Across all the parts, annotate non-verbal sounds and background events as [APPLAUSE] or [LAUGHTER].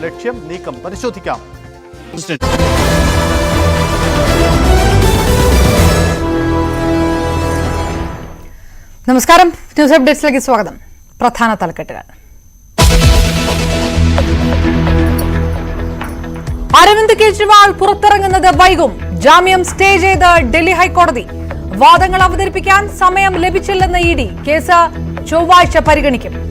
ലക്ഷ്യം നീക്കം. പരിശോധിക്കാം. നമസ്കാരം. ന്യൂസ് അപ്ഡേറ്റ്സിലേക്ക് സ്വാഗതം. പ്രധാന തലക്കെട്ടുകൾ. അരവിന്ദ് കെജ്രിവാൾ പുറത്തിറങ്ങുന്നത് വൈകും. ജാമ്യം സ്റ്റേ ചെയ്ത് ഡൽഹി ഹൈക്കോടതി. വാദങ്ങൾ അവതരിപ്പിക്കാൻ സമയം ലഭിച്ചില്ലെന്ന് ഇ ഡി. കേസ് ചൊവ്വാഴ്ച പരിഗണിക്കും.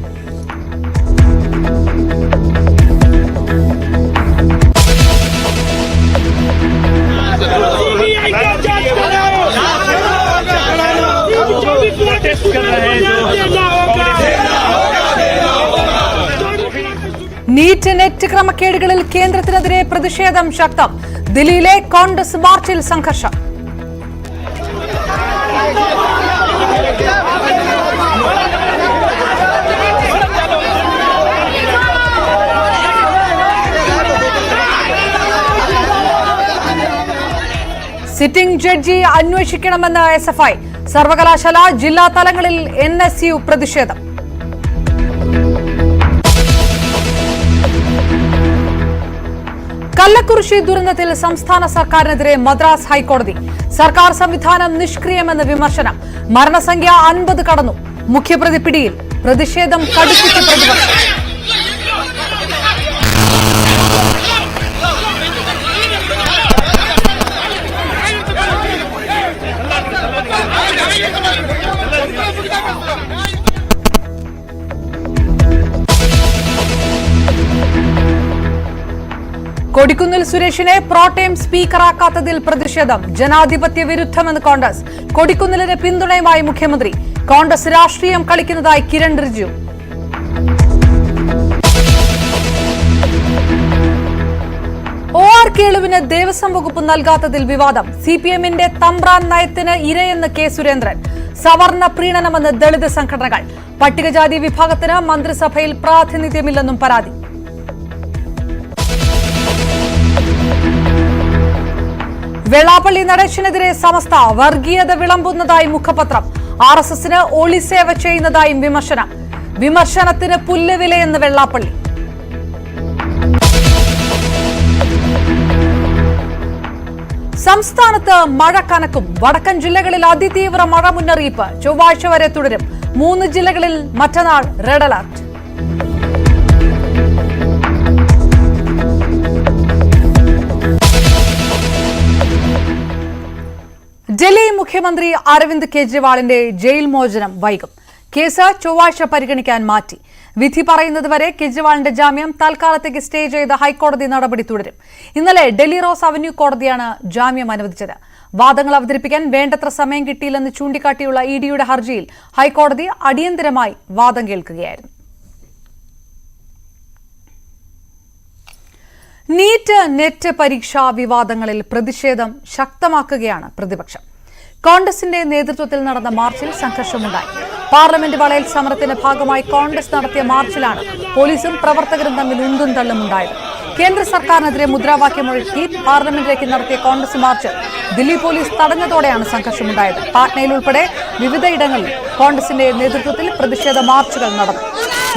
നീറ്റ് നെറ്റ് ക്രമക്കേടുകളിൽ കേന്ദ്രത്തിനെതിരെ പ്രതിഷേധം ശക്തം. ദില്ലിയിലെ കോൺഗ്രസ് മാർച്ചിൽ സംഘർഷം. സിറ്റിംഗ് ജഡ്ജി അന്വേഷിക്കണമെന്ന് എസ് എഫ് ഐ. സർവകലാശാല ജില്ലാ തലങ്ങളിൽ എൻ എസ് യു പ്രതിഷേധം. കല്ലക്കുറിശി ദുരന്തത്തിൽ സംസ്ഥാന സർക്കാരിനെതിരെ മദ്രാസ് ഹൈക്കോടതി. സർക്കാർ സംവിധാനം നിഷ്ക്രിയമെന്ന് വിമർശനം. മരണസംഖ്യ അൻപത് കടന്നു. മുഖ്യപ്രതി പിടിയിൽ പ്രതിഷേധം കടുപ്പിച്ച് പ്രതിപക്ഷം. കൊടിക്കുന്നിൽ സുരേഷിനെ പ്രോട്ടേം സ്പീക്കറാക്കാത്തതിൽ പ്രതിഷേധം. ജനാധിപത്യ വിരുദ്ധമെന്ന് കോൺഗ്രസ്. കൊടിക്കുന്നിലിന് പിന്തുണയുമായി മുഖ്യമന്ത്രി. കോൺഗ്രസ് രാഷ്ട്രീയം കളിക്കുന്നതായി കിരൺ റിജിജു ഒ ആർ കേളുവിന് ദേവസ്വം വകുപ്പ് നൽകാത്തതിൽ വിവാദം. സി പി എമ്മിന്റെ തമ്പ്രാൻ നയത്തിന് ഇരയെന്ന് കെ സുരേന്ദ്രൻ. സവർണ പ്രീണനമെന്ന് ദളിത് സംഘടനകൾ. പട്ടികജാതി വിഭാഗത്തിന് മന്ത്രിസഭയിൽ പ്രാതിനിധ്യമില്ലെന്നും പരാതി. വെള്ളാപ്പള്ളി നടേശനെതിരെ സമസ്ത വർഗീയത വിളമ്പുന്നതായി മുഖപത്രം. ആർ എസ് എസിന് ഒളിസേവ ചെയ്യുന്നതായും വിമർശനം. വിമർശനത്തിന് പുല്ലുവിലയെന്ന് വെള്ളാപ്പള്ളി. സംസ്ഥാനത്ത് മഴ കനക്കും. വടക്കൻ ജില്ലകളിൽ അതിതീവ്ര മഴ മുന്നറിയിപ്പ്. ചൊവ്വാഴ്ച വരെ തുടരും. മൂന്ന് ജില്ലകളിൽ മറ്റന്നാൾ റെഡ് അലർട്ട്. ഡൽഹി മുഖ്യമന്ത്രി അരവിന്ദ് കെജ്രിവാളിന്റെ ജയിൽ മോചനം വൈകും. കേസ് ചൊവ്വാഴ്ച പരിഗണിക്കാൻ മാറ്റി. വിധി പറയുന്നതുവരെ കെജ്രിവാളിന്റെ ജാമ്യം തൽക്കാലത്തേക്ക് സ്റ്റേ ചെയ്ത ഹൈക്കോടതി നടപടി തുടരും. ഇന്നലെ ഡൽഹി റോസ് അവന്യൂ കോടതിയാണ് ജാമ്യം അനുവദിച്ചത്. വാദങ്ങൾ അവതരിപ്പിക്കാൻ വേണ്ടത്ര സമയം കിട്ടിയില്ലെന്ന് ചൂണ്ടിക്കാട്ടിയുള്ള ഇ ഡിയുടെ ഹർജിയിൽ ഹൈക്കോടതി അടിയന്തരമായി വാദം കേൾക്കുകയായിരുന്നു. നീറ്റ് നെറ്റ് പരീക്ഷാ വിവാദങ്ങളിൽ പ്രതിഷേധം ശക്തമാക്കുകയാണ് പ്രതിപക്ഷം. കോൺഗ്രസിന്റെ നേതൃത്വത്തിൽ നടന്ന മാർച്ചിൽ സംഘർഷമുണ്ടായി. പാർലമെന്റ് വളയൽ സമരത്തിന്റെ ഭാഗമായി കോൺഗ്രസ് നടത്തിയ മാർച്ചിലാണ് പോലീസും പ്രവർത്തകരും തമ്മിൽ ഉന്തും തള്ളും ഉണ്ടായത്. കേന്ദ്ര സർക്കാരിനെതിരെ മുദ്രാവാക്യം മുഴക്കി പാർലമെന്റിലേക്ക് നടത്തിയ കോൺഗ്രസ് മാർച്ച് ദില്ലി പോലീസ് തടഞ്ഞതോടെയാണ് സംഘർഷമുണ്ടായത്. പാട്നയിൽ ഉൾപ്പെടെ വിവിധയിടങ്ങളിൽ കോൺഗ്രസിന്റെ നേതൃത്വത്തിൽ പ്രതിഷേധ മാർച്ചുകൾ നടന്നു.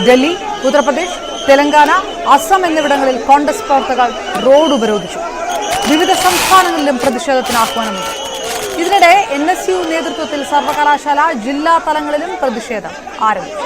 ഡൽഹി ഉത്തർപ്രദേശ് തെലങ്കാന അസം എന്നിവിടങ്ങളിൽ കോൺഗ്രസ് പ്രവർത്തകർ റോഡ് ഉപരോധിച്ചു വിവിധ സംസ്ഥാനങ്ങളിലും പ്രതിഷേധത്തിന് ആഹ്വാനം ഇതിനിടെ എൻ എസ് യു നേതൃത്വത്തിൽ സർവകലാശാല ജില്ലാ തലങ്ങളിലും പ്രതിഷേധം ആരംഭിച്ചു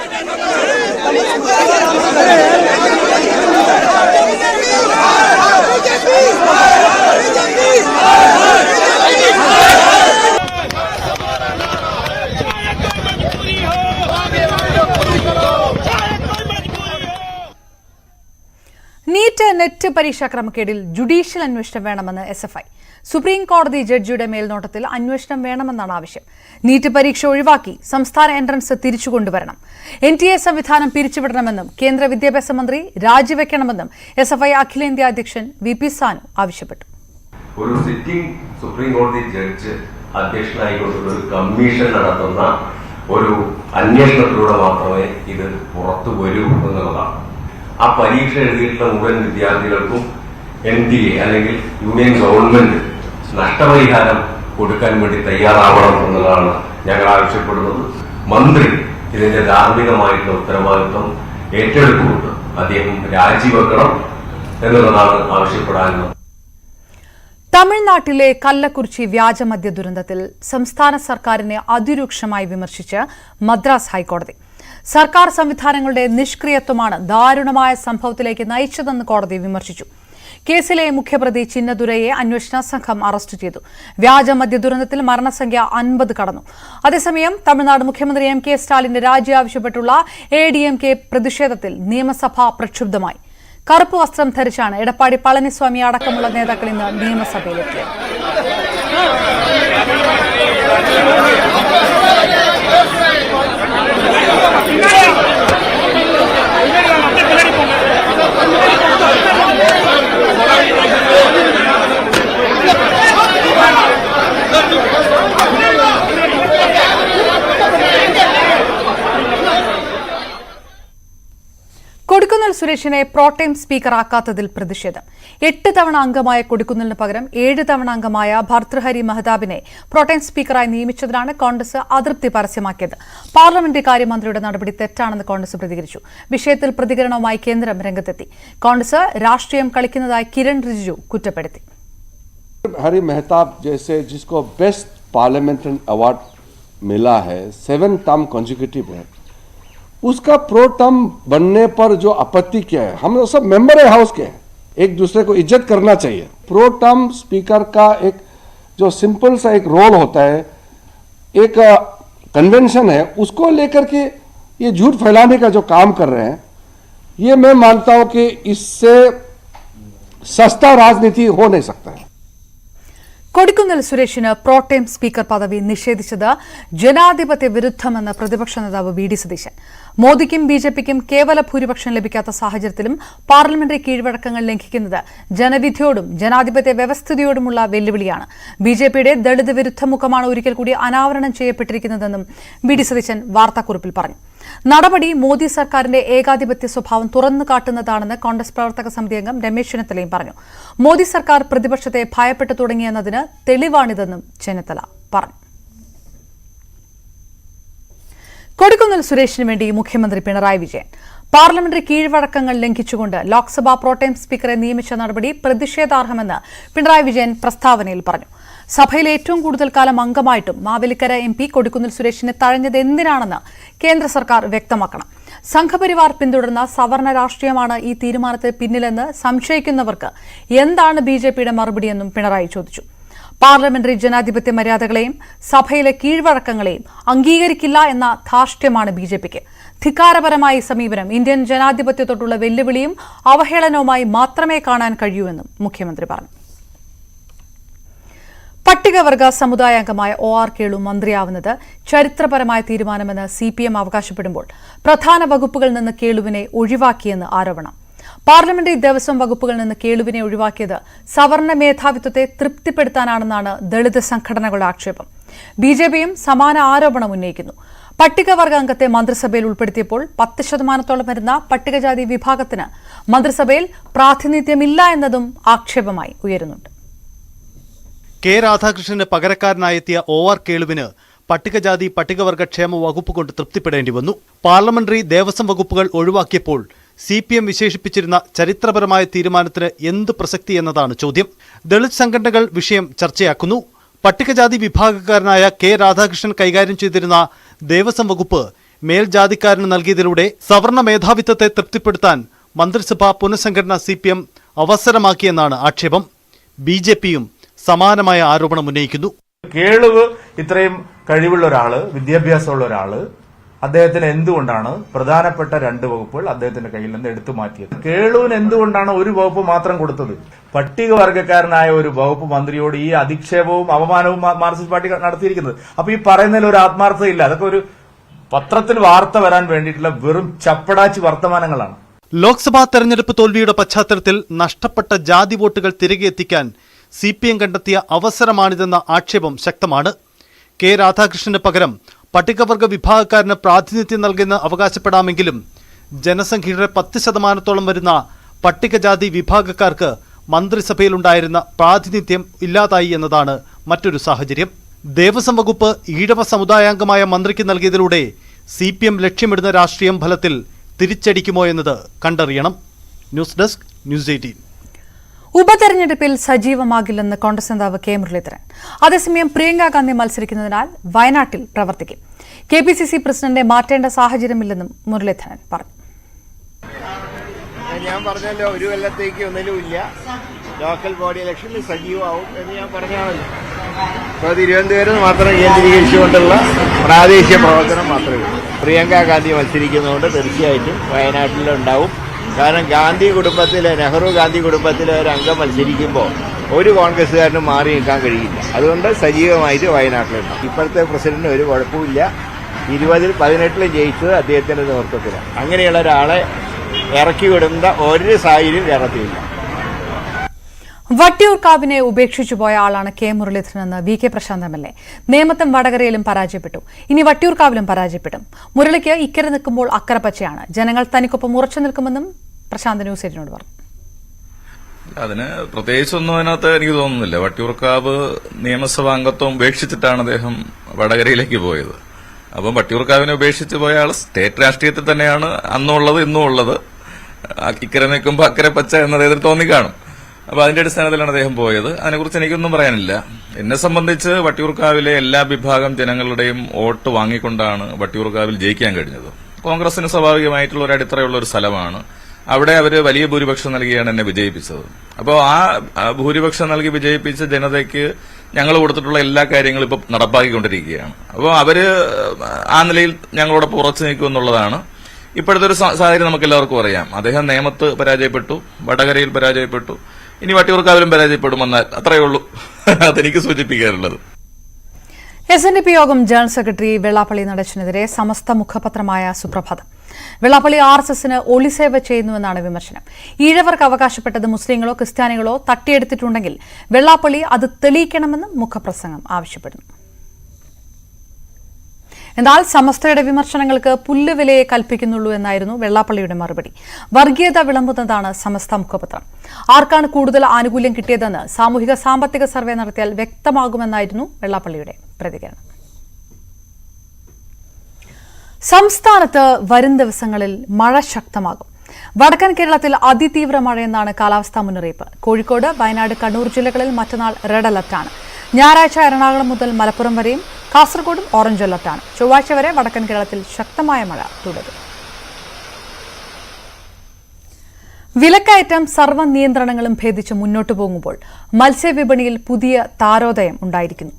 നീറ്റ് നെറ്റ് പരീക്ഷാ ക്രമക്കേടിൽ ജുഡീഷ്യൽ അന്വേഷണം വേണമെന്ന് എസ് എഫ് ഐ സുപ്രീം കോടതി ജഡ്ജിയുടെ മേൽനോട്ടത്തിൽ അന്വേഷണം വേണമെന്നാണ് ആവശ്യം. നീറ്റ് പരീക്ഷ ഒഴിവാക്കി സംസ്ഥാന എൻട്രൻസ് തിരിച്ചുകൊണ്ടുവരണം എൻ ടി എ സംവിധാനം പിരിച്ചുവിടണമെന്നും കേന്ദ്ര വിദ്യാഭ്യാസ മന്ത്രി രാജിവെക്കണമെന്നും എസ് എഫ് ഐ അഖിലേന്ത്യാ അധ്യക്ഷൻ വി പി സാനു ആവശ്യപ്പെട്ടു. ഒരു സിറ്റിംഗ് സുപ്രീം കോടതി ജഡ്ജ് അധ്യക്ഷനായിക്കൊണ്ടുള്ള ഒരു കമ്മീഷൻ നടത്തുന്ന ഒരു അന്വേഷണത്തിലൂടെ മാത്രമേ ഇത് പുറത്തു വരൂ എന്നുള്ളതാണ്. ആ പരീക്ഷ എഴുതിയിട്ടുള്ള മുഴുവൻ വിദ്യാർത്ഥികൾക്കും എൻ ഡി എ അല്ലെങ്കിൽ യൂണിയൻ ഗവൺമെന്റ് നഷ്ടപരിഹാരം കൊടുക്കാൻ വേണ്ടി തയ്യാറാവണം എന്നുള്ളതാണ് ഞങ്ങൾ ആവശ്യപ്പെടുന്നത്. മന്ത്രി ഇതിന്റെ ധാർമ്മികമായിട്ടുള്ള ഉത്തരവാദിത്വം ഏറ്റെടുത്തുകൊണ്ട് അദ്ദേഹം രാജിവെക്കണം എന്നുള്ളതാണ് ആവശ്യപ്പെടാനുള്ളത്. തമിഴ്നാട്ടിലെ കല്ലക്കുറിച്ചി വ്യാജമദ്യ ദുരന്തത്തിൽ സംസ്ഥാന സർക്കാരിനെ അതിരൂക്ഷമായി വിമർശിച്ച് മദ്രാസ് ഹൈക്കോടതി. സർക്കാർ സംവിധാനങ്ങളുടെ നിഷ്ക്രിയത്വമാണ് ദാരുണമായ സംഭവത്തിലേക്ക് നയിച്ചതെന്ന് കോടതി വിമർശിച്ചു. കേസിലെ മുഖ്യപ്രതി ചിന്നദുരയെ അന്വേഷണ സംഘം അറസ്റ്റ് ചെയ്തു. വ്യാജ മദ്യ ദുരന്തത്തിൽ മരണസംഖ്യ അൻപത് കടന്നു. അതേസമയം തമിഴ്നാട് മുഖ്യമന്ത്രി എം കെ സ്റ്റാലിന്റെ രാജി ആവശ്യപ്പെട്ടുള്ള എ ഡി എം കെ പ്രതിഷേധത്തിൽ നിയമസഭ പ്രക്ഷുബ്ധമായി. കറുപ്പ് വസ്ത്രം ധരിച്ചാണ് എടപ്പാടി പളനിസ്വാമി അടക്കമുള്ള നേതാക്കൾ ഇന്ന് നിയമസഭയിലെത്തിയത്. കൊടിക്കുന്നിൽ സുരേഷിനെ പ്രോട്ടൈം സ്പീക്കറാക്കാത്തതിൽ പ്രതിഷേധം എട്ട് തവണ അംഗമായ കൊടിക്കുന്നിലിന് പകരം ഏഴ് തവണ അംഗമായ ഭർതൃഹരി മഹതാബിനെ പ്രോട്ടൈം സ്പീക്കറായി നിയമിച്ചതിനാണ് കോൺഗ്രസ് അതൃപ്തി പരസ്യമാക്കിയത് പാർലമെന്ററി കാര്യമന്ത്രിയുടെ നടപടി തെറ്റാണെന്ന് കോൺഗ്രസ് പ്രതികരിച്ചു വിഷയത്തിൽ പ്രതികരണവുമായി കേന്ദ്രം രംഗത്തെത്തി കോൺഗ്രസ് രാഷ്ട്രീയം കളിക്കുന്നതായി കിരൺ റിജിജു കുറ്റപ്പെടുത്തി हरि मेहताब जैसे जिसको बेस्ट पार्लियामेंट्री अवार्ड मिला है सेवन टर्म कंजिक्यूटिव है उसका प्रो टर्म बनने पर जो आपत्ति किया है हम लोग सब मेंबर है हाउस के हैं एक दूसरे को इज्जत करना चाहिए प्रो टर्म स्पीकर का एक जो सिंपल सा एक रोल होता है एक कन्वेंशन है उसको लेकर के ये झूठ फैलाने का जो काम कर रहे हैं ये मैं मानता हूं कि इससे सस्ता राजनीति हो नहीं सकता है കൊടിക്കുന്നിൽ സുരേഷിന് പ്രോട്ടേം സ്പീക്കർ പദവി നിഷേധിച്ചത് ജനാധിപത്യ വിരുദ്ധമെന്ന് പ്രതിപക്ഷ നേതാവ് വി ഡി സതീശൻ മോദിക്കും ബി ജെ പിക്കും കേവല ഭൂരിപക്ഷം ലഭിക്കാത്ത സാഹചര്യത്തിലും പാർലമെന്ററി കീഴ്വഴക്കങ്ങൾ ലംഘിക്കുന്നത് ജനവിധിയോടും ജനാധിപത്യ വ്യവസ്ഥിതിയോടുമുള്ള വെല്ലുവിളിയാണ്. ബി ജെ പിയുടെ ദളിത് വിരുദ്ധ മുഖമാണ് ഒരിക്കൽ കൂടി അനാവരണം ചെയ്യപ്പെട്ടിരിക്കുന്നതെന്നും ബി ഡി സതീശൻ വാർത്താക്കുറിപ്പിൽ പറഞ്ഞു. നടപടി മോദി സർക്കാരിന്റെ ഏകാധിപത്യ സ്വഭാവം തുറന്നു കാട്ടുന്നതാണെന്ന് കോൺഗ്രസ് പ്രവർത്തക സമിതി അംഗം രമേശ് ചെന്നിത്തലയും പറഞ്ഞു. മോദി സർക്കാർ പ്രതിപക്ഷത്തെ ഭയപ്പെട്ടു തുടങ്ങിയെന്നതിന് തെളിവാണിതെന്നും ചെന്നിത്തല പറഞ്ഞു. കൊടിക്കുന്നിൽ സുരേഷിന് വേണ്ടി മുഖ്യമന്ത്രി പിണറായി വിജയൻ. പാർലമെന്ററി കീഴ്വഴക്കങ്ങൾ ലംഘിച്ചുകൊണ്ട് ലോക്സഭാ പ്രോട്ടേം സ്പീക്കറെ നിയമിച്ച നടപടി പ്രതിഷേധാർഹമെന്ന് പിണറായി വിജയൻ പ്രസ്താവനയിൽ പറഞ്ഞു. സഭയിൽ ഏറ്റവും കൂടുതൽ കാലം അംഗമായിട്ടും മാവേലിക്കര എം പി കൊടിക്കുന്നിൽ സുരേഷിനെ തഴഞ്ഞത് എന്തിനാണെന്ന് കേന്ദ്ര സർക്കാർ വ്യക്തമാക്കണം. സംഘപരിവാർ പിന്തുടർന്ന സവർണ രാഷ്ട്രീയമാണ് ഈ തീരുമാനത്തിന് പിന്നിലെന്ന് സംശയിക്കുന്നവർക്ക് എന്താണ് ബിജെപിയുടെ മറുപടിയെന്നും പിണറായി ചോദിച്ചു. പാർലമെന്ററി ജനാധിപത്യ മര്യാദകളെയും സഭയിലെ കീഴ്വഴക്കങ്ങളെയും അംഗീകരിക്കില്ല എന്ന ധാർഷ്ട്യമാണ് ബി ജെ പിക്ക്. ധിക്കാരപരമായ സമീപനം ഇന്ത്യൻ ജനാധിപത്യത്തോടുള്ള വെല്ലുവിളിയും അവഹേളനവുമായി മാത്രമേ കാണാൻ കഴിയൂ എന്നും മുഖ്യമന്ത്രി പറഞ്ഞു. പട്ടികവർഗ സമുദായാംഗമായ ഒ ആർ കേളു മന്ത്രിയാവുന്നത് ചരിത്രപരമായ തീരുമാനമെന്ന് സി പി എം അവകാശപ്പെടുമ്പോൾ പ്രധാന വകുപ്പുകളിൽ നിന്ന് കേളുവിനെ ഒഴിവാക്കിയെന്ന് ആരോപണം. പാർലമെന്ററി ദേവസ്വം വകുപ്പുകളിൽ നിന്ന് കേളുവിനെ ഒഴിവാക്കിയത് സവർണ മേധാവിത്വത്തെ തൃപ്തിപ്പെടുത്താനാണെന്നാണ് ദളിത് സംഘടനകളുടെ ആക്ഷേപം. ബി ജെ പിയും സമാന ആരോപണം ഉന്നയിക്കുന്നു. പട്ടികവർഗ അംഗത്തെ മന്ത്രിസഭയിൽ ഉൾപ്പെടുത്തിയപ്പോൾ പത്ത് ശതമാനത്തോളം വരുന്ന പട്ടികജാതി വിഭാഗത്തിന് മന്ത്രിസഭയിൽ പ്രാതിനിധ്യമില്ല എന്നതും ആക്ഷേപമായി ഉയരുന്നുണ്ട്. കെ രാധാകൃഷ്ണന് പകരക്കാരനായെത്തിയ ഒ ആർ കേളുവിന് പട്ടികജാതി പട്ടികവർഗ ക്ഷേമ വകുപ്പ് കൊണ്ട് തൃപ്തിപ്പെടേണ്ടി വന്നു. പാർലമെന്ററി ദേവസ്വം വകുപ്പുകൾ ഒഴിവാക്കിയപ്പോൾ സി പി എം വിശേഷിപ്പിച്ചിരുന്ന ചരിത്രപരമായ തീരുമാനത്തിന് എന്ത് പ്രസക്തി എന്നതാണ് ചോദ്യം. ദളിത് സംഘടനകൾ വിഷയം ചർച്ചയാക്കുന്നു. പട്ടികജാതി വിഭാഗക്കാരനായ കെ രാധാകൃഷ്ണൻ കൈകാര്യം ചെയ്തിരുന്ന ദേവസ്വം വകുപ്പ് മേൽജാതിക്കാരന് നൽകിയതിലൂടെ സവർണ മേധാവിത്വത്തെ തൃപ്തിപ്പെടുത്താൻ മന്ത്രിസഭാ പുനഃസംഘടന സി പി എം അവസരമാക്കിയെന്നാണ് ആക്ഷേപം. ബി ജെ പിയും സമാനമായ ആരോപണം ഉന്നയിക്കുന്നു. കേളവ് ഇത്രയും കഴിവുള്ള ഒരാൾ വിദ്യാഭ്യാസമുള്ള ഒരാൾ അദ്ദേഹത്തിന് എന്തുകൊണ്ടാണ് പ്രധാനപ്പെട്ട രണ്ട് വകുപ്പുകൾ അദ്ദേഹത്തിന്റെ കയ്യിൽ നിന്ന് എടുത്തു മാറ്റിയത്? കേളുവിന് എന്തുകൊണ്ടാണ് ഒരു വകുപ്പ് മാത്രം കൊടുത്തത്? പട്ടികവർഗക്കാരനായ ഒരു വകുപ്പ് മന്ത്രിയോട് ഈ അധിക്ഷേപവും അപമാനവും മാർക്സിസ്റ്റ് പാർട്ടി നടത്തിയിരിക്കുന്നത്. അപ്പൊ ഈ പറയുന്നതിൽ ഒരു ആത്മാർത്ഥതയില്ല. അതൊക്കെ ഒരു പത്രത്തിൽ വാർത്ത വരാൻ വേണ്ടിയിട്ടുള്ള വെറും ചപ്പടാച്ചി വർത്തമാനങ്ങളാണ്. ലോക്സഭാ തെരഞ്ഞെടുപ്പ് തോൽവിയുടെ പശ്ചാത്തലത്തിൽ നഷ്ടപ്പെട്ട ജാതി വോട്ടുകൾ തിരികെ എത്തിക്കാൻ സി പി എം കണ്ടെത്തിയ അവസരമാണിതെന്ന ആക്ഷേപം ശക്തമാണ്. കെ രാധാകൃഷ്ണന് പകരം പട്ടികവർഗ വിഭാഗക്കാരന് പ്രാതിനിധ്യം നൽകുന്ന അവകാശപ്പെടാമെങ്കിലും ജനസംഖ്യയുടെ പത്ത് ശതമാനത്തോളം വരുന്ന പട്ടികജാതി വിഭാഗക്കാർക്ക് മന്ത്രിസഭയിലുണ്ടായിരുന്ന പ്രാതിനിധ്യം ഇല്ലാതായി എന്നതാണ് മറ്റൊരു സാഹചര്യം. ദേവസ്വം വകുപ്പ് ഈഴവ സമുദായാംഗമായ മന്ത്രിക്ക് നൽകിയതിലൂടെ സി പി എം ലക്ഷ്യമിടുന്ന രാഷ്ട്രീയം ഫലത്തിൽ തിരിച്ചടിക്കുമോ എന്നത് കണ്ടറിയണം. News desk news eighteen. ഉപതെരഞ്ഞെടുപ്പിൽ സജീവമാകില്ലെന്ന് കോൺഗ്രസ് നേതാവ് കെ മുരളീധരൻ. അതേസമയം പ്രിയങ്ക മത്സരിക്കുന്നതിനാൽ വയനാട്ടിൽ പ്രവർത്തിക്കും. കെ പി സി സി പ്രസിഡന്റെ മാറ്റേണ്ട സാഹചര്യമില്ലെന്നും മുരളീധരൻ പറഞ്ഞു. ഞാൻ പറഞ്ഞല്ലോ ഒരു കൊല്ലത്തേക്ക് ഒന്നിലും ഇല്ല. ലോക്കൽ ബോഡി ഇലക്ഷനിൽ സജീവമാവും എന്ന് ഞാൻ പറഞ്ഞാണല്ലോ. ഇപ്പോൾ തിരുവനന്തപുരം മാത്രം കേന്ദ്രീകരിച്ചുകൊണ്ടുള്ള പ്രാദേശിക പ്രവർത്തനം മാത്രമേ ഉള്ളൂ. പ്രിയങ്ക ഗാന്ധി മത്സരിക്കുന്നതുകൊണ്ട് തീർച്ചയായിട്ടും വയനാട്ടിലുണ്ടാവും. കാരണം ഗാന്ധി കുടുംബത്തിലെ നെഹ്റു ഗാന്ധി കുടുംബത്തിലെ ഒരു അംഗം മത്സരിക്കുമ്പോൾ ഒരു കോൺഗ്രസ്സുകാരനും മാറി നിൽക്കാൻ കഴിയില്ല. അതുകൊണ്ട് സജീവമായിട്ട് വയനാട്ടിലുണ്ട് ഇപ്പോഴത്തെ പ്രസിഡന്റ് ഒരു കുഴപ്പമില്ല ഇരുപതിൽ പതിനെട്ടിലും ജയിച്ചത് അദ്ദേഹത്തിന്റെ നേതൃത്വത്തിലാണ്. അങ്ങനെയുള്ള ഒരാളെ ഇറക്കി വിടുന്ന ഒരു സാഹചര്യം കേരളത്തിലില്ല. വട്ടിയൂർക്കാവിനെ ഉപേക്ഷിച്ചു പോയ ആളാണ് കെ മുരളീധരൻ എന്ന് V K Prashanth M L A. നേമത്തും വടകരയിലും പരാജയപ്പെട്ടു. ഇനി വട്ടിയൂർക്കാവിലും പരാജയപ്പെടും. മുരളിക്ക് ഇക്കരെ നിൽക്കുമ്പോൾ അക്കരപ്പച്ചയാണ്. ജനങ്ങൾ തനിക്കൊപ്പം ഉറച്ചു നിൽക്കുമെന്നും പ്രശാന്ത് ന്യൂസ് എയ്റ്റിനോട് പറഞ്ഞു. അതിന് പ്രത്യേകിച്ചൊന്നും അതിനകത്ത് എനിക്ക് തോന്നുന്നില്ല. വട്ടിയൂർക്കാവ് നിയമസഭാ അംഗത്വം ഉപേക്ഷിച്ചിട്ടാണ് അദ്ദേഹം വടകരയിലേക്ക് പോയത്. അപ്പം വട്ടിയൂർക്കാവിനെ ഉപേക്ഷിച്ച് പോയ ആൾ സ്റ്റേറ്റ് രാഷ്ട്രീയത്തിൽ തന്നെയാണ് അന്നുള്ളത് ഇന്നും ഉള്ളത്. ഇക്കരെ നിൽക്കുമ്പോൾ അക്കരെ പച്ച എന്ന് അദ്ദേഹത്തിന് തോന്നിക്കാണും അപ്പൊ അതിന്റെ അടിസ്ഥാനത്തിലാണ് അദ്ദേഹം പോയത്. അതിനെക്കുറിച്ച് എനിക്കൊന്നും പറയാനില്ല. എന്നെ സംബന്ധിച്ച് വട്ടിയൂർക്കാവിലെ എല്ലാ വിഭാഗം ജനങ്ങളുടെയും വോട്ട് വാങ്ങിക്കൊണ്ടാണ് വട്ടിയൂർക്കാവിൽ ജയിക്കാൻ കഴിഞ്ഞത്. കോൺഗ്രസിന് സ്വാഭാവികമായിട്ടുള്ള ഒരു അടിത്തറയുള്ള ഒരു സ്ഥലമാണ്. അവിടെ അവർ വലിയ ഭൂരിപക്ഷം നൽകിയാണ് എന്നെ വിജയിപ്പിച്ചത്. അപ്പോൾ ആ ഭൂരിപക്ഷം നൽകി വിജയിപ്പിച്ച ജനതയ്ക്ക് ഞങ്ങൾ കൊടുത്തിട്ടുള്ള എല്ലാ കാര്യങ്ങളും ഇപ്പൊ നടപ്പാക്കിക്കൊണ്ടിരിക്കുകയാണ്. അപ്പോൾ അവർ ആ നിലയിൽ ഞങ്ങളോടൊപ്പം ഉറച്ചു നിൽക്കും എന്നുള്ളതാണ്. ഇപ്പോഴത്തെ ഒരു സാഹചര്യം നമുക്ക് എല്ലാവർക്കും അറിയാം. അദ്ദേഹം നേമത്ത് പരാജയപ്പെട്ടു വടകരയിൽ പരാജയപ്പെട്ടു. ഇനി വട്ടിയൂർക്കാവിലും പരാജയപ്പെടുമെന്നാൽ അത്രയേ ഉള്ളൂ. [LAUGHS] അതെനിക്ക് സൂചിപ്പിക്കാനുള്ളത്. എസ് എൻ ഡി പി യോഗം ജനറൽ സെക്രട്ടറി വെള്ളാപ്പള്ളി നടേശനെതിരെ സമസ്ത മുഖപത്രമായ സുപ്രഭാതം. വെള്ളാപ്പള്ളി ആർ എസ് എസിന് ഒളിസേവ ചെയ്യുന്നുവെന്നാണ് വിമർശനം. ഈഴവർക്ക് അവകാശപ്പെട്ടത് മുസ്ലിങ്ങളോ ക്രിസ്ത്യാനികളോ തട്ടിയെടുത്തിട്ടുണ്ടെങ്കിൽ വെള്ളാപ്പള്ളി അത് തെളിയിക്കണമെന്നും മുഖപ്രസംഗം ആവശ്യപ്പെടുന്നു. എന്നാൽ സമസ്തയുടെ വിമർശനങ്ങൾക്ക് പുല്ലുവിലയെ കൽപ്പിക്കുന്നുള്ളൂ എന്നായിരുന്നു വെള്ളാപ്പള്ളിയുടെ മറുപടി. വർഗീയത വിളമ്പുന്നതാണ് സമസ്ത മുഖപത്രം. ആർക്കാണ് കൂടുതൽ ആനുകൂല്യം കിട്ടിയതെന്ന് സാമൂഹിക സാമ്പത്തിക സർവേ നടത്തിയാൽ വ്യക്തമാകുമെന്നായിരുന്നു വെള്ളാപ്പള്ളിയുടെ പ്രതികരണം. സംസ്ഥാനത്ത് വരും ദിവസങ്ങളിൽ മഴ ശക്തമാകും. വടക്കൻ കേരളത്തിൽ അതിതീവ്ര മഴയെന്നാണ് കാലാവസ്ഥാ മുന്നറിയിപ്പ്. കോഴിക്കോട് വയനാട് കണ്ണൂർ ജില്ലകളിൽ മറ്റന്നാൾ റെഡ് അലർട്ടാണ്. ഞായറാഴ്ച എറണാകുളം മുതൽ മലപ്പുറം വരെയും കാസർഗോഡും ഓറഞ്ച് അലർട്ടാണ്. ചൊവ്വാഴ്ച വരെ വടക്കൻ കേരളത്തിൽ ശക്തമായ മഴ തുടരും. വിലക്കയറ്റം സർവ നിയന്ത്രണങ്ങളും ഭേദിച്ച് മുന്നോട്ടു പോകുമ്പോൾ മത്സ്യവിപണിയിൽ പുതിയ താരോദയം ഉണ്ടായിരിക്കുന്നു.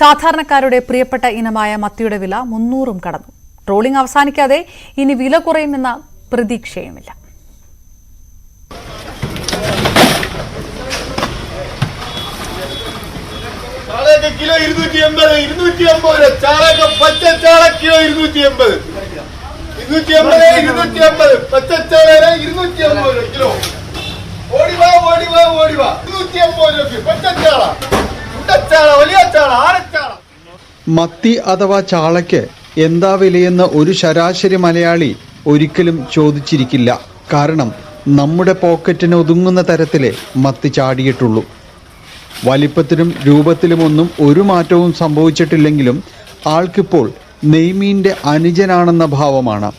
സാധാരണക്കാരുടെ പ്രിയപ്പെട്ട ഇനമായ മത്തിയുടെ വില മുന്നൂറും കടന്നു. ട്രോളിംഗ് അവസാനിക്കാതെ ഇനി വില കുറയുമെന്ന പ്രതീക്ഷയുമില്ല. ചാളയൊക്കെ കിലോ ഇരുന്നൂറ്റി എൺപത് ഇരുന്നൂറ്റി എൺപത് രൂപ. ചാളയൊക്കെ പച്ച ചാള കിലോ ഇരുന്നൂറ്റി എൺപത് ഇരുന്നൂറ്റി എൺപത് ഇരുന്നൂറ്റി എൺപത് പച്ചച്ചാള ഇരുന്നൂറ്റി എൺപത് രൂപ കിലോ ഓടിവാ ഓടിവാ ഓടിവാ ഇരുന്നൂറ്റി എൺപത് രൂപ പച്ചച്ചാള ഉണ്ടച്ചാള വലിയ ചാള ആരച്ചാള മത്തി അഥവാ ചാളയ്ക്ക് എന്താ വിലയെന്ന് ഒരു ശരാശരി മലയാളി ഒരിക്കലും ചോദിച്ചിരിക്കില്ല. കാരണം നമ്മുടെ പോക്കറ്റിന് ഒതുങ്ങുന്ന തരത്തിലെ മത്തി ചാടിയിട്ടുള്ളൂ. വലിപ്പത്തിലും രൂപത്തിലുമൊന്നും ഒരു മാറ്റവും സംഭവിച്ചിട്ടില്ലെങ്കിലും ആൾക്കിപ്പോൾ നെയ്മീന്റെ അനുജനാണെന്ന ഭാവമാണ്.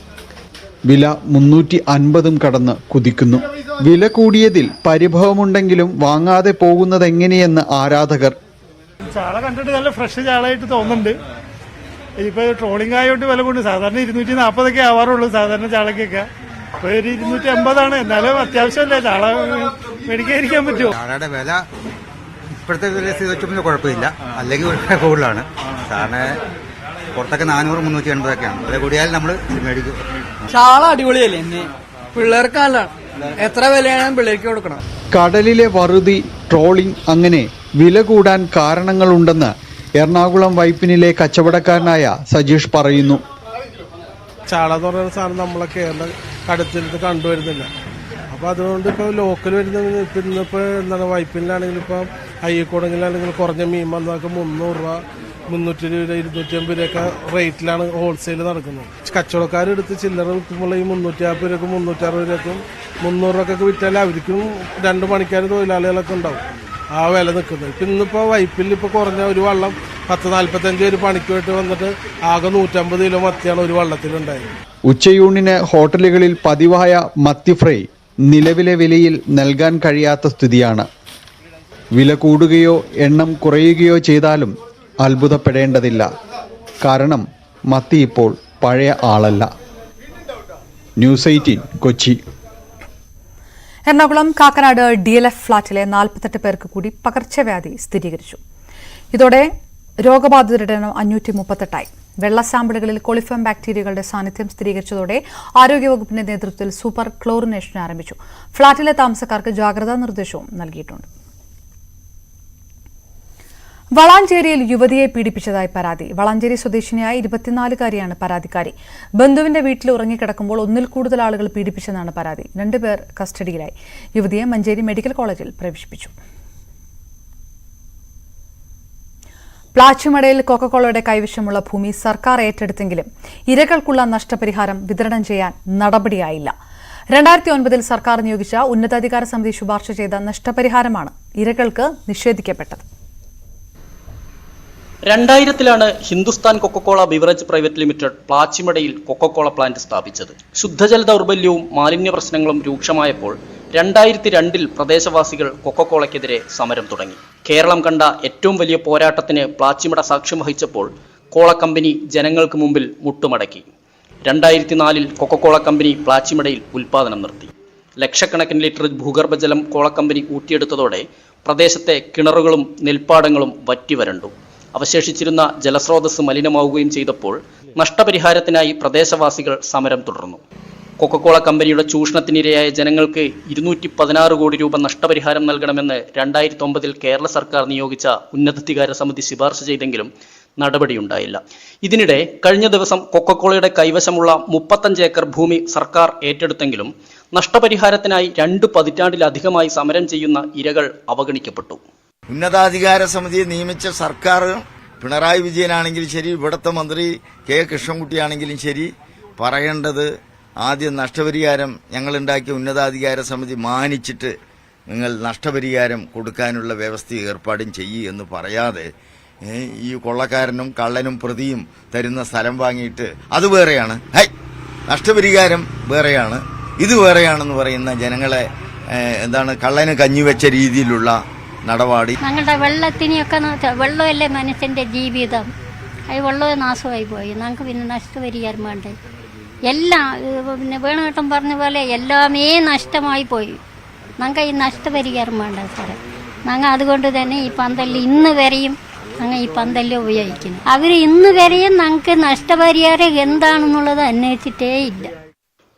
വില മുന്നൂറ്റി അൻപതും കടന്ന് കുതിക്കുന്നു. വില കൂടിയതിൽ പരിഭവമുണ്ടെങ്കിലും വാങ്ങാതെ പോകുന്നത് എങ്ങനെയെന്ന് ആരാധകർ. ചാള കണ്ടിട്ട് നല്ല ഫ്രഷ് ചാളയായിട്ട് തോന്നുന്നുണ്ട്. ഇപ്പൊ ട്രോളിംഗ് ആയതുകൊണ്ട് വില കൊണ്ട് സാധാരണ ഇരുന്നൂറ്റി നാൽപ്പതൊക്കെ ആവാറുള്ളൂ സാധാരണ ചാളക്കൊക്കെ ഇപ്പൊ ഒരു ഇരുന്നൂറ്റി അമ്പതാണ്. എന്നാലും അത്യാവശ്യമല്ലേ? ചാള മേടിക്കാതിരിക്കാൻ പറ്റുമോ ചാളയുടെ വില ഇപ്പോഴത്തെ വില വെച്ചപ്പോൾ കുഴപ്പമില്ല. അല്ലെങ്കിൽ കൂടുതലാണ്. സാറിന് പുറത്തൊക്കെ നാനൂറ് മുന്നൂറ്റി എൺപതൊക്കെയാണ്. വില കൂടിയാൽ നമ്മൾ മേടിക്കും. ചാള അടിപൊളിയല്ലേ? എന്നെ പിള്ളേർക്കാലാണ് എത്ര വിലയാണ് പിള്ളേർക്ക് കൊടുക്കണം. കടലിലെ വറുതി ട്രോളിംഗ് അങ്ങനെ വില കൂടാൻ കാരണങ്ങളുണ്ടെന്ന് എറണാകുളം വൈപ്പിനിലെ കച്ചവടക്കാരനായ സജീഷ് പറയുന്നു. ചാള എന്ന് സാധനം നമ്മളെ കേരള കടുത്തിരുന്ന് കണ്ടുവരുന്നില്ല. അപ്പൊ അതുകൊണ്ട് ഇപ്പൊ ലോക്കൽ വരുന്ന ഇന്നിപ്പോ എന്താണ് വൈപ്പിലാണെങ്കിലും ഇപ്പൊ അയ്യക്കോടെങ്കിലാണെങ്കിൽ കുറഞ്ഞ മീൻ വന്നതൊക്കെ മുന്നൂറ് രൂപ മുന്നൂറ്റി രൂപ ഇരുന്നൂറ്റി അമ്പത് രൂപയൊക്കെ റേറ്റിലാണ് ഹോൾസെയിൽ നടക്കുന്നത്. കച്ചവടക്കാരെടുത്ത് ചില്ലറ വിൽക്കുമ്പോൾ ഈ മുന്നൂറ്റി നാൽപ്പത് രൂപക്കും മുന്നൂറ്റി അറുപത് രൂപക്കും മുന്നൂറ് രൂപക്കൊക്കെ വിറ്റാൽ അവർക്കും രണ്ട് മണിക്കാർ തൊഴിലാളികളൊക്കെ ഉണ്ടാവും. ആ വില നിൽക്കുന്നത്. ഇപ്പം ഇന്നിപ്പോൾ വൈപ്പിൽ ഇപ്പോൾ കുറഞ്ഞ ഒരു വള്ളം പത്ത് നാൽപ്പത്തഞ്ച് പേര് പണിക്ക് പോയിട്ട് വന്നിട്ട് ആകെ നൂറ്റമ്പത് കിലോ മത്തിയാണ് ഒരു വള്ളത്തിലുണ്ടായത്. ഉച്ചയൂണിന് ഹോട്ടലുകളിൽ പതിവായ മത്തി ഫ്രൈ നിലവിലെ വിലയിൽ നൽകാൻ കഴിയാത്ത സ്ഥിതിയാണ്. വില കൂടുകയോ എണ്ണം കുറയുകയോ ചെയ്താലും അത്ഭുതപ്പെടേണ്ടതില്ല. കാരണം മത്തി ഇപ്പോൾ പഴയ ആളല്ല. News eighteen Kochi. Ernakulam Kakkanad D L F ഫ്ളാറ്റിലെ നാൽപ്പത്തെട്ട് പേർക്ക് കൂടി പകർച്ചവ്യാധി സ്ഥിരീകരിച്ചു. ഇതോടെ രോഗബാധിതരുടെ എണ്ണം അഞ്ഞൂറ്റി മുപ്പത്തെട്ടായി വെള്ള സാമ്പിളുകളിൽ കോളിഫോം ബാക്ടീരിയകളുടെ സാന്നിധ്യം സ്ഥിരീകരിച്ചതോടെ ആരോഗ്യവകുപ്പിന്റെ നേതൃത്വത്തിൽ സൂപ്പർ ക്ലോറിനേഷൻ ആരംഭിച്ചു. ഫ്ളാറ്റിലെ താമസക്കാർക്ക് ജാഗ്രതാ നിർദ്ദേശവും നൽകിയിട്ടുണ്ട്. വളാഞ്ചേരിയിൽ യുവതിയെ പീഡിപ്പിച്ചതായി പരാതി. വളാഞ്ചേരി സ്വദേശിനിയായ ഇരുപത്തിനാലുകാരിയാണ് പരാതിക്കാരി. ബന്ധുവിന്റെ വീട്ടിൽ ഉറങ്ങിക്കിടക്കുമ്പോൾ ഒന്നിൽ കൂടുതൽ ആളുകൾ പീഡിപ്പിച്ചെന്നാണ് പരാതി. രണ്ടുപേർ കസ്റ്റഡിയിലായി. യുവതിയെ മഞ്ചേരി മെഡിക്കൽ കോളേജിൽ പ്രവേശിപ്പിച്ചു. പ്ലാച്ചിമടയിൽ കൊക്കക്കോളയുടെ കൈവശമുള്ള ഭൂമി സർക്കാർ ഏറ്റെടുത്തെങ്കിലും ഇരകൾക്കുള്ള നഷ്ടപരിഹാരം വിതരണം ചെയ്യാൻ നടപടിയായില്ല. രണ്ടായിരത്തി ഒൻപതിൽ സർക്കാർ നിയോഗിച്ച ഉന്നതാധികാര സമിതി ശുപാർശ ചെയ്ത നഷ്ടപരിഹാരമാണ് ഇരകൾക്ക് നിഷേധിക്കപ്പെട്ടത്. രണ്ടായിരത്തിലാണ് Hindustan Coca Cola beverage private limited പ്ലാച്ചിമടയിൽ Coca Cola plant സ്ഥാപിച്ചത്. ശുദ്ധജല ദൗർബല്യവും മാലിന്യ പ്രശ്നങ്ങളും രൂക്ഷമായപ്പോൾ രണ്ടായിരത്തി രണ്ടിൽ പ്രദേശവാസികൾ കൊക്കക്കോളയ്ക്കെതിരെ സമരം തുടങ്ങി. കേരളം കണ്ട ഏറ്റവും വലിയ പോരാട്ടത്തിന് പ്ലാച്ചിമട സാക്ഷ്യം വഹിച്ചപ്പോൾ കോള കമ്പനി ജനങ്ങൾക്ക് മുമ്പിൽ മുട്ടുമടക്കി. രണ്ടായിരത്തി നാലിൽ കൊക്കക്കോള കമ്പനി പ്ലാച്ചിമടയിൽ ഉൽപ്പാദനം നിർത്തി. ലക്ഷക്കണക്കിന് ലിറ്റർ ഭൂഗർഭജലം കോള കമ്പനി ഊറ്റിയെടുത്തതോടെ പ്രദേശത്തെ കിണറുകളും നെൽപ്പാടങ്ങളും വറ്റിവരണ്ടു. അവശേഷിച്ചിരുന്ന ജലസ്രോതസ് മലിനമാവുകയും ചെയ്തപ്പോൾ നഷ്ടപരിഹാരത്തിനായി പ്രദേശവാസികൾ സമരം തുടർന്നു. കൊക്കക്കോള കമ്പനിയുടെ ചൂഷണത്തിനിരയായ ജനങ്ങൾക്ക് ഇരുന്നൂറ്റി പതിനാറ് കോടി രൂപ നഷ്ടപരിഹാരം നൽകണമെന്ന് രണ്ടായിരത്തി ഒമ്പതിൽ കേരള സർക്കാർ നിയോഗിച്ച ഉന്നതാധികാര സമിതി ശുപാർശ ചെയ്തെങ്കിലും നടപടിയുണ്ടായില്ല. ഇതിനിടെ കഴിഞ്ഞ ദിവസം കൊക്കക്കോളയുടെ കൈവശമുള്ള മുപ്പത്തഞ്ച് ഏക്കർ ഭൂമി സർക്കാർ ഏറ്റെടുത്തെങ്കിലും നഷ്ടപരിഹാരത്തിനായി രണ്ട് പതിറ്റാണ്ടിലധികമായി സമരം ചെയ്യുന്ന ഇരകൾ അവഗണിക്കപ്പെട്ടു. ഉന്നതാധികാര സമിതിയെ നിയമിച്ച സർക്കാർ പിണറായി വിജയനാണെങ്കിലും ശരി ഇവിടുത്തെ മന്ത്രി കെ കൃഷ്ണൻകുട്ടിയാണെങ്കിലും ശരി പറയേണ്ടത് ആദ്യം നഷ്ടപരിഹാരം ഞങ്ങളുണ്ടാക്കിയ ഉന്നതാധികാര സമിതി മാനിച്ചിട്ട് നിങ്ങൾ നഷ്ടപരിഹാരം കൊടുക്കാനുള്ള വ്യവസ്ഥ ഏർപ്പാടും ചെയ്യൂ എന്ന് പറയാതെ ഈ കൊള്ളക്കാരനും കള്ളനും പ്രതിയും തരുന്ന സ്ഥലം വാങ്ങിയിട്ട് അത് വേറെയാണ്. ഹൈ! നഷ്ടപരിഹാരം വേറെയാണ്. ഇത് വേറെയാണെന്ന് പറയുന്ന ജനങ്ങളെ എന്താണ് കള്ളന് കഞ്ഞിവെച്ച രീതിയിലുള്ള നടപാടി. ഞങ്ങളുടെ വെള്ളത്തിനെയൊക്കെ വെള്ളമല്ലേ മനുഷ്യന്റെ ജീവിതം. അത് വെള്ളം നാശമായി പോയി. ഞങ്ങൾക്ക് പിന്നെ നഷ്ടം നഷ്ടപരിഹാരം വേണ്ടേ? എല്ലാം പിന്നെ വേണുകേട്ടൻ പറഞ്ഞ പോലെ എല്ലാമേ നഷ്ടമായി പോയി. ഞങ്ങൾക്ക് ഈ നഷ്ടം നഷ്ടപരിഹാരം വേണ്ട സാറേ. ഞങ്ങൾ അതുകൊണ്ട് തന്നെ ഈ പന്തൽ ഇന്ന് വരെയും ഞങ്ങൾ ഈ പന്തൽ ഉപയോഗിക്കുന്നു. അവർ ഇന്ന് വരെയും ഞങ്ങൾക്ക് നഷ്ടപരിഹാരം എന്താണെന്നുള്ളത് അന്വേഷിച്ചിട്ടേ ഇല്ല.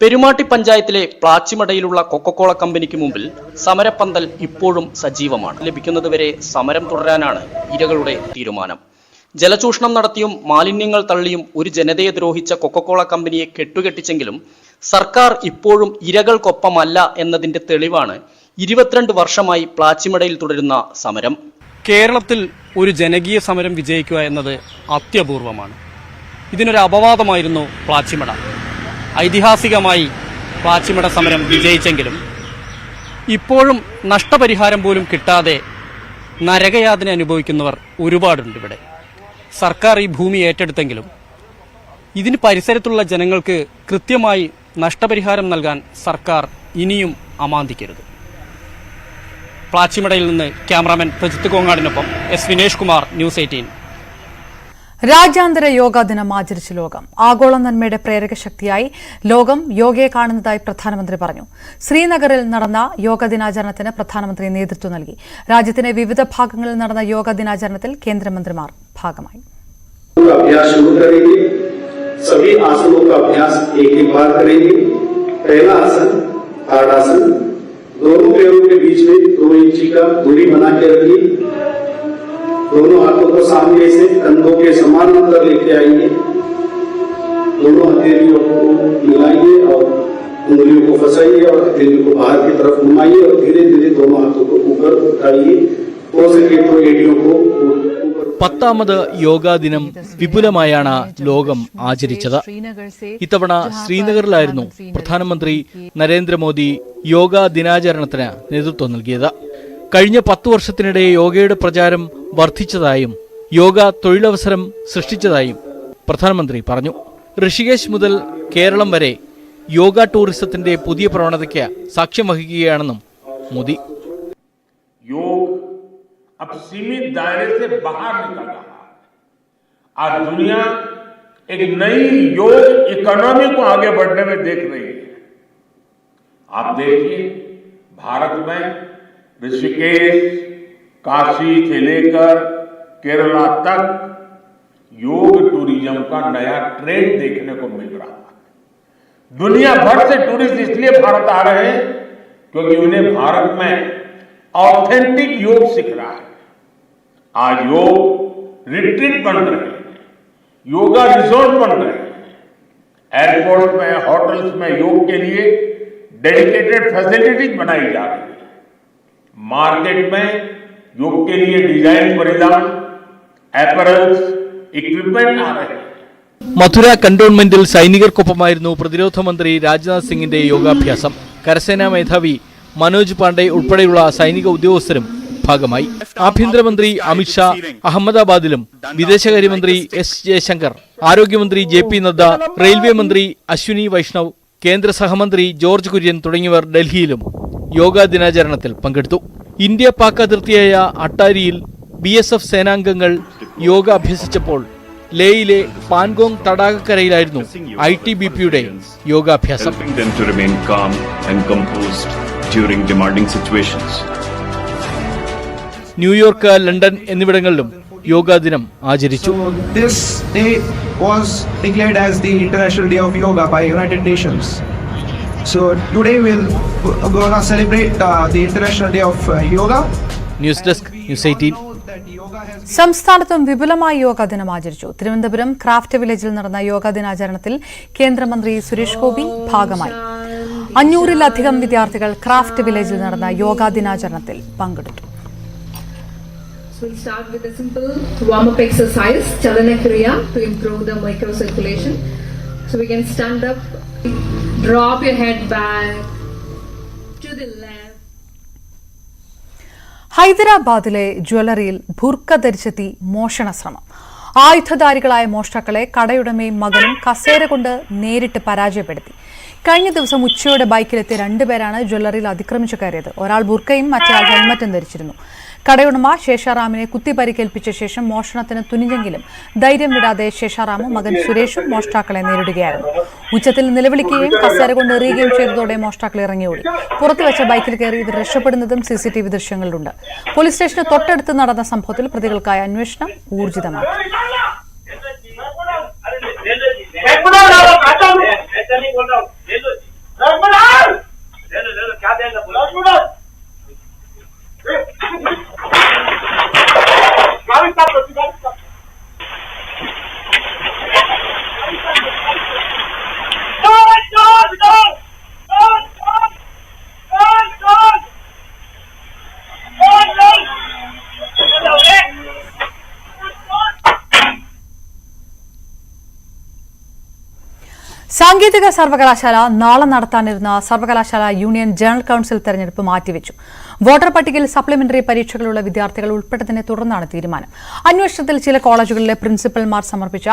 പെരുമാട്ടി പഞ്ചായത്തിലെ പ്ലാച്ചിമടയിലുള്ള കൊക്കക്കോള കമ്പനിക്ക് മുമ്പിൽ സമരപ്പന്തൽ ഇപ്പോഴും സജീവമാണ്. ലഭിക്കുന്നതുവരെ സമരം തുടരാനാണ് ഇരകളുടെ തീരുമാനം. ജലചൂഷണം നടത്തിയും മാലിന്യങ്ങൾ തള്ളിയും ഒരു ജനതയെ ദ്രോഹിച്ച കൊക്കക്കോള കമ്പനിയെ കെട്ടുകെട്ടിച്ചെങ്കിലും സർക്കാർ ഇപ്പോഴും ഇരകൾക്കൊപ്പമല്ല എന്നതിന്റെ തെളിവാണ് ഇരുപത്തിരണ്ട് വർഷമായി പ്ലാച്ചിമടയിൽ തുടരുന്ന സമരം. കേരളത്തിൽ ഒരു ജനകീയ സമരം വിജയിക്കുക എന്നത് അത്യപൂർവമാണ്. ഇതിനൊരു അപവാദമായിരുന്നു പ്ലാച്ചിമട. ഐതിഹാസികമായി പ്ലാച്ചിമട സമരം വിജയിച്ചെങ്കിലും ഇപ്പോഴും നഷ്ടപരിഹാരം പോലും കിട്ടാതെ നരകയാതന അനുഭവിക്കുന്നവർ ഒരുപാടുണ്ട് ഇവിടെ. സർക്കാർ ഈ ഭൂമി ഏറ്റെടുത്തെങ്കിലും ഇതിന് പരിസരത്തുള്ള ജനങ്ങൾക്ക് കൃത്യമായി നഷ്ടപരിഹാരം നൽകാൻ സർക്കാർ ഇനിയും അമാന്തിക്കരുത്. പ്ലാച്ചിമടയിൽ നിന്ന് cameraman Prajith കോങ്ങാടിനൊപ്പം S Vinesh Kumar news eighteen. രാജ്യാന്തര യോഗാ ദിനം ആചരിച്ചു ലോകം ആഗോള നന്മയുടെ പ്രേരക ശക്തിയായി ലോകം യോഗയെ കാണുന്നതായി പ്രധാനമന്ത്രി പറഞ്ഞു ശ്രീനഗറിൽ നടന്ന യോഗ ദിനാചരണത്തിന് പ്രധാനമന്ത്രി നേതൃത്വം നൽകി രാജ്യത്തിന്റെ വിവിധ ഭാഗങ്ങളിൽ നടന്ന യോഗ ദിനാചരണത്തിൽ കേന്ദ്രമന്ത്രിമാർ ഭാഗമായി का अभ्यास शुरू करेंगे सभी आसनों का अभ्यास एक एक बार करेंगे पहला आसन ताड़ासन दोनों पैरों के बीच में दो इंची का दूरी बना के रखिए दोनों हाथों को सामने से कंधों के समान अंतर लेके आइए दोनों हथेलियों को मिलाइए और उंगलियों को फंसाइए और हथेलियों को बाहर की तरफ घुमाइए और धीरे धीरे दोनों हाथों को ऊपर उठाइए हो सके तो एडियों को ऊपर പത്താമത് യോഗാ ദിനം വിപുലമായാണ് ലോകം ആചരിച്ചത് ഇത്തവണ ശ്രീനഗറിലായിരുന്നു പ്രധാനമന്ത്രി നരേന്ദ്രമോദി യോഗാ ദിനാചരണത്തിന് നേതൃത്വം നൽകിയത് കഴിഞ്ഞ പത്തു വർഷത്തിനിടെ യോഗയുടെ പ്രചാരം വർദ്ധിച്ചതായും യോഗ തൊഴിലവസരം സൃഷ്ടിച്ചതായും പ്രധാനമന്ത്രി പറഞ്ഞു ഋഷികേശ് മുതൽ കേരളം വരെ യോഗ ടൂറിസത്തിന്റെ പുതിയ പ്രവണതയ്ക്ക് സാക്ഷ്യം വഹിക്കുകയാണെന്നും മോദി योग अब सीमित दायरे से बाहर निकल रहा है आज दुनिया एक नई योग इकोनॉमी को आगे बढ़ने में देख रही है आप देखिए भारत में ऋषिकेश, काशी से लेकर केरला तक योग टूरिज़्म का नया ट्रेंड देखने को मिल रहा है। दुनिया भर से टूरिस्ट इसलिए भारत आ रहे हैं क्योंकि उन्हें भारत में ऑथेंटिक योग सीख रहा है। आज योग रिट्रीट बन रहे हैं योगा रिजोर्ट बन रहे हैं। एयरपोर्ट में होटल्स में योग के लिए डेडिकेटेड फैसिलिटीज़ बनाई जा रही है। मार्केट में योग के लिए डिजाइन परिधान एपरल्स इक्विपमेंट आ रहे हैं മഥുര കന്റോൺമെന്റിൽ സൈനികർക്കൊപ്പമായിരുന്നു പ്രതിരോധ മന്ത്രി രാജ്നാഥ് സിംഗിന്റെ യോഗാഭ്യാസം കരസേനാ മേധാവി മനോജ് പാണ്ഡെ ഉൾപ്പെടെയുള്ള സൈനിക ഉദ്യോഗസ്ഥരും ഭാഗമായി ആഭ്യന്തരമന്ത്രി അമിത്ഷാ അഹമ്മദാബാദിലും വിദേശകാര്യമന്ത്രി എസ് ജയശങ്കർ ആരോഗ്യമന്ത്രി ജെ പി നദ്ദ റെയിൽവേ മന്ത്രി അശ്വിനി വൈഷ്ണവ് കേന്ദ്ര സഹമന്ത്രി ജോർജ് കുര്യൻ തുടങ്ങിയവർ ഡൽഹിയിലും യോഗാ ദിനാചരണത്തിൽ പങ്കെടുത്തു. ഇന്ത്യ പാക് അതിർത്തിയായ അട്ടാരിയിൽ ബി എസ് എഫ് സേനാംഗങ്ങൾ യോഗ അഭ്യസിച്ചപ്പോൾ ലേയിലെ പാൻഗോങ് തടാകക്കരയിലായിരുന്നു ഐ ടി ബി പിയുടെ യോഗാഭ്യാസം. ന്യൂയോർക്ക് ലണ്ടൻ എന്നിവിടങ്ങളിലും യോഗാ ദിനം ആചരിച്ചു. This day was declared as the international day of yoga by united nations So today we'll gonna celebrate uh, the International Day of uh, Yoga. News desk news eighteen സംസ്ഥാനത്തും വിപുലമായി യോഗാ ദിനം ആചരിച്ചു Thiruvananthapuram craft വില്ലേജിൽ നടന്ന യോഗാ ദിനാചരണത്തിൽ കേന്ദ്രമന്ത്രി സുരേഷ് ഗോപി ഭാഗമായി അഞ്ഞൂറിലധികം വിദ്യാർത്ഥികൾ ക്രാഫ്റ്റ് വില്ലേജിൽ നടന്ന യോഗാ ദിനാചരണത്തിൽ പങ്കെടുത്തു So we'll start with a simple warm-up exercise, Chalana Kriya, to improve the microcirculation. So we can stand up, drop your head back to the left. ഹൈദരാബാദിലെ ജ്വല്ലറിയിൽ ബുർക്ക ധരിച്ചെത്തി മോഷണ ശ്രമം ആയുധധാരികളായ മോഷ്ടാക്കളെ കടയുടമയും മകനും കസേര കൊണ്ട് നേരിട്ട് പരാജയപ്പെടുത്തി. കഴിഞ്ഞ ദിവസം ഉച്ചയോടെ ബൈക്കിലെത്തിയ രണ്ടുപേരാണ് ജ്വല്ലറിയിൽ അതിക്രമിച്ചു കയറിയത്. ഒരാൾ ബുർക്കയും മറ്റേയാൾ ഹെൽമറ്റും ധരിച്ചിരുന്നു. കടയുടമ ശേഷാറാമിനെ കുത്തി പരിക്കേൽപ്പിച്ച ശേഷം മോഷണത്തിന് തുനിഞ്ഞെങ്കിലും ധൈര്യം വിടാതെ ശേഷാറാമും മകൻ സുരേഷും മോഷ്ടാക്കളെ നേരിടുകയായിരുന്നു. ഉച്ചത്തിൽ നിലവിളിക്കുകയും കസേര കൊണ്ട് എറിയുകയും ചെയ്തതോടെ മോഷ്ടാക്കൾ ഇറങ്ങിയോടി. പുറത്തുവച്ച ബൈക്കിൽ കയറി ഇവർ രക്ഷപ്പെടുന്നതും സി സി ടി വി ദൃശ്യങ്ങളിലുണ്ട്. പോലീസ് സ്റ്റേഷന് തൊട്ടടുത്ത് നടന്ന സംഭവത്തിൽ പ്രതികൾക്കായ അന്വേഷണം ഊർജിതമാക്കി. സാങ്കേതിക സർവകലാശാല നാളെ നടത്താനിരുന്ന സർവകലാശാല യൂണിയൻ ജനറൽ കൌൺസിൽ തെരഞ്ഞെടുപ്പ് മാറ്റിവെച്ചു. വോട്ടർ പട്ടികയിൽ സപ്ലിമെന്ററി പരീക്ഷകളുള്ള വിദ്യാർത്ഥികൾ ഉൾപ്പെട്ടതിനെ തുടർന്നാണ് തീരുമാനം. അന്വേഷണത്തിൽ ചില കോളേജുകളിലെ പ്രിൻസിപ്പൽമാർ സമർപ്പിച്ച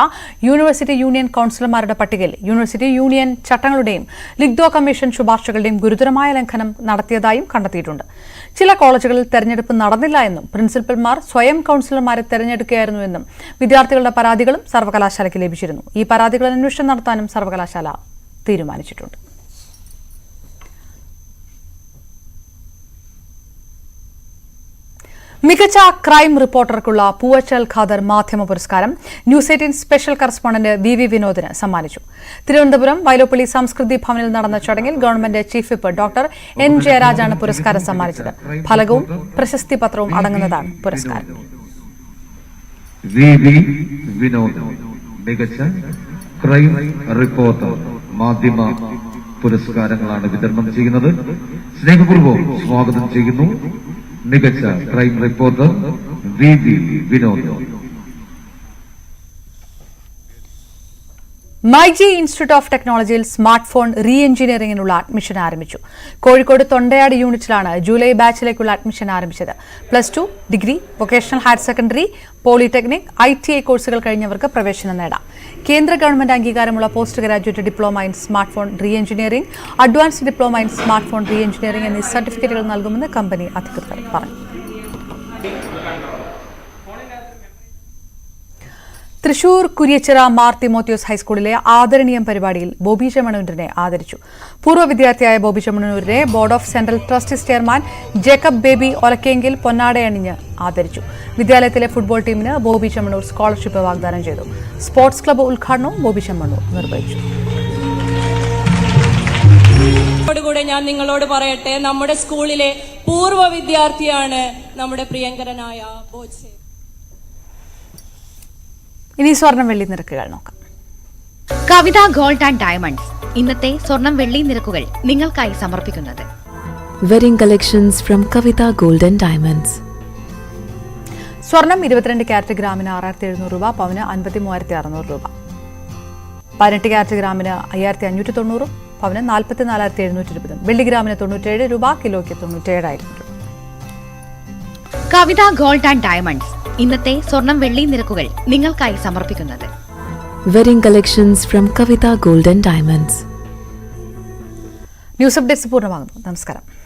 യൂണിവേഴ്സിറ്റി യൂണിയൻ കൌൺസിലർമാരുടെ പട്ടികയിൽ യൂണിവേഴ്സിറ്റി യൂണിയൻ ചട്ടങ്ങളുടെയും ലിഗ്ദോ കമ്മീഷൻ ശുപാർശകളുടെയും ഗുരുതരമായ ലംഘനം നടത്തിയതായും കണ്ടെത്തിയിട്ടുണ്ട്. ചില കോളേജുകളിൽ തെരഞ്ഞെടുപ്പ് നടന്നില്ല എന്നും പ്രിൻസിപ്പൽമാർ സ്വയം കൌൺസിലർമാരെ തെരഞ്ഞെടുക്കുകയായിരുന്നുവെന്നും വിദ്യാർത്ഥികളുടെ പരാതികളും സർവകലാശാലയ്ക്ക് ലഭിച്ചിരുന്നു. ഈ പരാതികൾ അന്വേഷണം നടത്താനും സർവകലാശാല തീരുമാനിച്ചിട്ടുണ്ട്. മികച്ച ക്രൈം റിപ്പോർട്ടർക്കുള്ള പൂവച്ചൽ ഖാദർ മാധ്യമ പുരസ്കാരം news eighteen special correspondent V V വിനോദിന് സമ്മാനിച്ചു. തിരുവനന്തപുരം വൈലോപ്പള്ളി സംസ്കൃതി ഭവനിൽ നടന്ന ചടങ്ങിൽ government chief whip doctor N ജയരാജാണ് പുരസ്കാരം സമ്മാനിച്ചത്. ഫലകവും പ്രശസ്തി പത്രവും അടങ്ങുന്നതാണ് പുരസ്കാരം. മികച്ച ക്രൈം റിപ്പോർട്ടർ മാധ്യമ പുരസ്കാരങ്ങളാണ് വിതരണം ചെയ്യുന്നത്. സ്നേഹപൂർവം സ്വാഗതം ചെയ്യുന്നു. മികച്ച crime reporter V V Vinod. MyG institute of ടെക്നോളജിയിൽ സ്മാർട്ട് ഫോൺ റീ എഞ്ചിനീയറിംഗിനുള്ള അഡ്മിഷൻ ആരംഭിച്ചു. കോഴിക്കോട് തൊണ്ടയാട് യൂണിറ്റിലാണ് ജൂലൈ ബാച്ചിലേക്കുള്ള അഡ്മിഷൻ ആരംഭിച്ചത്. Plus two degree vocational higher secondary polytechnic I T I കോഴ്സുകൾ കഴിഞ്ഞവർക്ക് പ്രവേശനം നേടാം. കേന്ദ്ര ഗവൺമെന്റ് അംഗീകാരമുള്ള post graduate diploma in smart phone re engineering advanced diploma in smart phone re engineering എന്നീ സർട്ടിഫിക്കറ്റുകൾ നൽകുമെന്ന് കമ്പനി അധികൃതർ പറഞ്ഞു. തൃശൂർ കുര്യച്ചിറ മാർ തിമോത്യോസ് ഹൈസ്കൂളിലെ ആദരണീയം പരിപാടിയിൽ ബോബി ചെമ്മണൂരിനെ ആദരിച്ചു. പൂർവ വിദ്യാർത്ഥിയായ Bobby ചെമ്മണൂരിനെ board of central trust chairman Jacob Baby Olakkengil പൊന്നാടയണിഞ്ഞ് ആദരിച്ചു. വിദ്യാലയത്തിലെ ഫുട്ബോൾ ടീമിന് ബോബി ചെമ്മണൂർ സ്കോളർഷിപ്പ് വാഗ്ദാനം ചെയ്തു. സ്പോർട്സ് ക്ലബ്ബ് ഉദ്ഘാടനവും ബോബി ചെമ്മണൂർ നിർവഹിച്ചു. കൂടെ ഞാൻ നിങ്ങളോട് പറയട്ടെ നമ്മുടെ സ്കൂളിലെ പൂർവ വിദ്യാർത്ഥിയാണ് നമ്മുടെ പ്രിയങ്കരനായ ബോച്ചെ. ഇനി സ്വർണം വെള്ളി നിരക്കുകൾ നോക്കാം. Kavitha gold and diamonds. ഇന്നത്തെ സ്വർണം വെള്ളി നിരക്കുകൾ നിങ്ങൾക്കായി സമർപ്പിക്കുന്നത്. Wedding collections from Kavitha golden diamonds സ്വർണം ഇരുപത്തിരണ്ട് ക്യാരറ്റ് ഗ്രാമിന് ആറായിരത്തി എഴുന്നൂറ് രൂപ പവന് അൻപത്തി മൂവായിരത്തി അറുന്നൂറ് രൂപ. പതിനെട്ട് ക്യാരറ്റ് ഗ്രാമിന് അയ്യായിരത്തി അഞ്ഞൂറ്റി തൊണ്ണൂറും പവന് നാൽപ്പത്തി നാലായിരത്തി എഴുന്നൂറ്റി ഇരുപതും വെള്ളി ഗ്രാമിന് തൊണ്ണൂറ്റേഴ് രൂപ കിലോയ്ക്ക് തൊണ്ണൂറ്റേഴായിരം രൂപ. Kavitha gold and diamonds. ഇന്നത്തെ സ്വർണം വെള്ളി നിരക്കുകൾ നിങ്ങൾക്കായി സമർപ്പിക്കുന്നത്. Wedding collections from Kavitha golden diamonds news updates പൂർണമാകുന്നു. നമസ്കാരം.